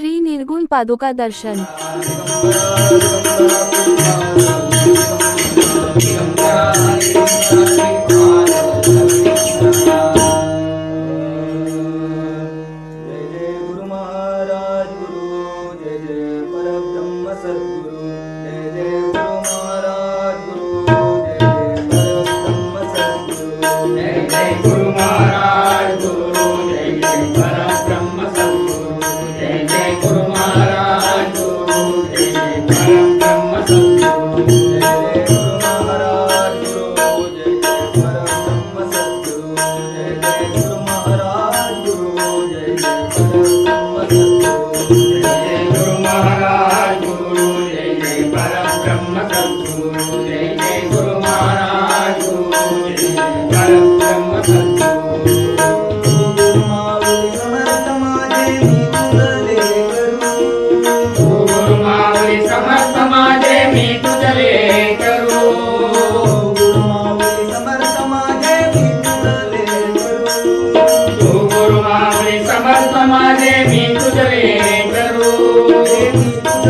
श्री निर्गुण पादुका दर्शन। जय जय गुरु महाराज गुरु जय जय परब्रह्म सद्गुरु।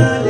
Olha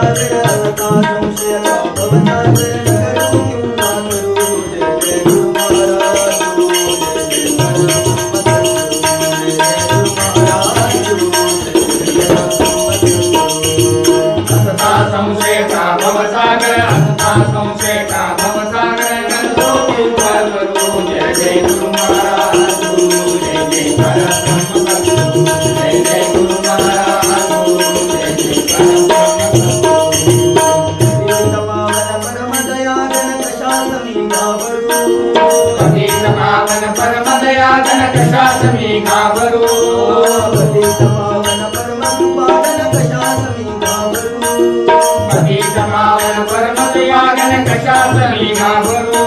Hare शासनी घाबरो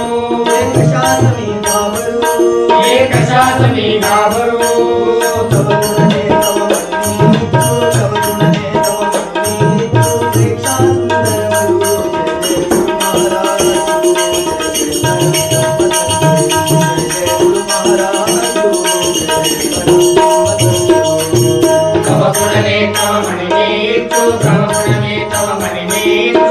एक शासनी घाबरो एक शासनी घाबरो Thank you.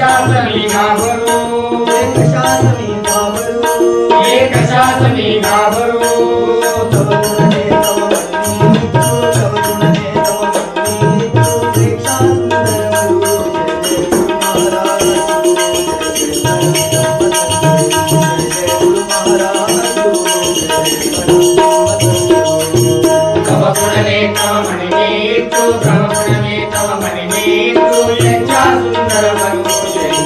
शासनी गाभरो एक शासनी गाभरो एक शासनी गाभरो తమ మణి నీకు తమ మణి నీకు లజ్జా సుందరమను